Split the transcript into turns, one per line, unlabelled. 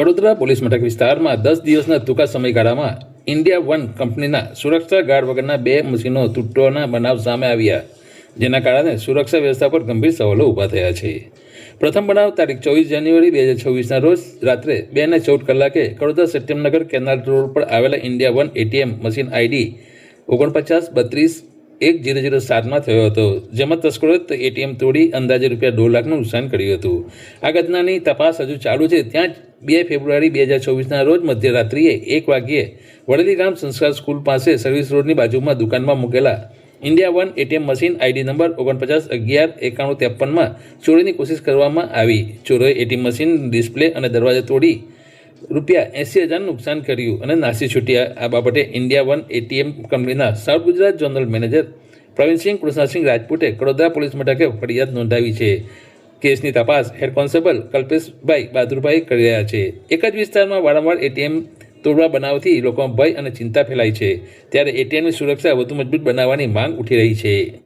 Vadodara police મથક વિસ્તારમાં દસ દિવસના ટૂંકા સમયગાળામાં ઇન્ડિયા વન કંપનીના સુરક્ષા ગાર્ડ વગરના બે મશીનો તૂટવાના બનાવ સામે આવ્યા, જેના કારણે સુરક્ષા વ્યવસ્થા પર ગંભીર સવાલો ઊભા થયા છે. પ્રથમ બનાવ તારીખ ચોવીસ જાન્યુઆરી બે હજાર છવ્વીસના રોજ રાત્રે બે ને ચૌદ કલાકે કડોદરા સત્યમનગર કેનાલ રોડ પર આવેલા India one ATM machine ID ઓગણપચાસ, બત્રીસ એક જીરો જીરો સાતમાં થયો હતો. જેમાં તસ્કરોએ એટીએમ તોડી અંદાજે રૂપિયા દોઢ લાખનું નુકસાન કર્યું હતું. આ ઘટનાની તપાસ હજુ ચાલુ છે. ત્યાં જ બે ફેબ્રુઆરી બે હજાર ચોવીસના રોજ મધ્યરાત્રિએ એક વાગ્યે વડેલી ગામ સંસ્કાર સ્કૂલ પાસે સર્વિસ રોડની બાજુમાં દુકાનમાં મૂકેલા India one ATM machine ID number ઓગણપચાસ અગિયાર એકાણું ત્રેપનમાં ચોરીની કોશિશ કરવામાં આવી. ચોરોએ એટીએમ મશીન ડિસ્પ્લે અને દરવાજા તોડી રૂપિયા એંસી હજારનું નુકસાન કર્યું અને નાસી છૂટ્યા આ બાબતે ઇન્ડિયા વન એટીએમ કંપનીના south Gujarat general manager Pravinsinh Krishnasinh રાજપૂતે Kadodara police મથકે ફરિયાદ નોંધાવી છે. કેસની તપાસ હેડ કોન્સ્ટેબલ કલ્પેશભાઈ બહાદુરભાઈ કરી રહ્યા છે. એક જ વિસ્તારમાં વારંવાર એટીએમ તોડવા બનાવથી લોકોમાં ભય અને ચિંતા ફેલાઈ છે. ત્યારે એટીએમની સુરક્ષા વધુ મજબૂત બનાવવાની માંગ ઉઠી રહી છે.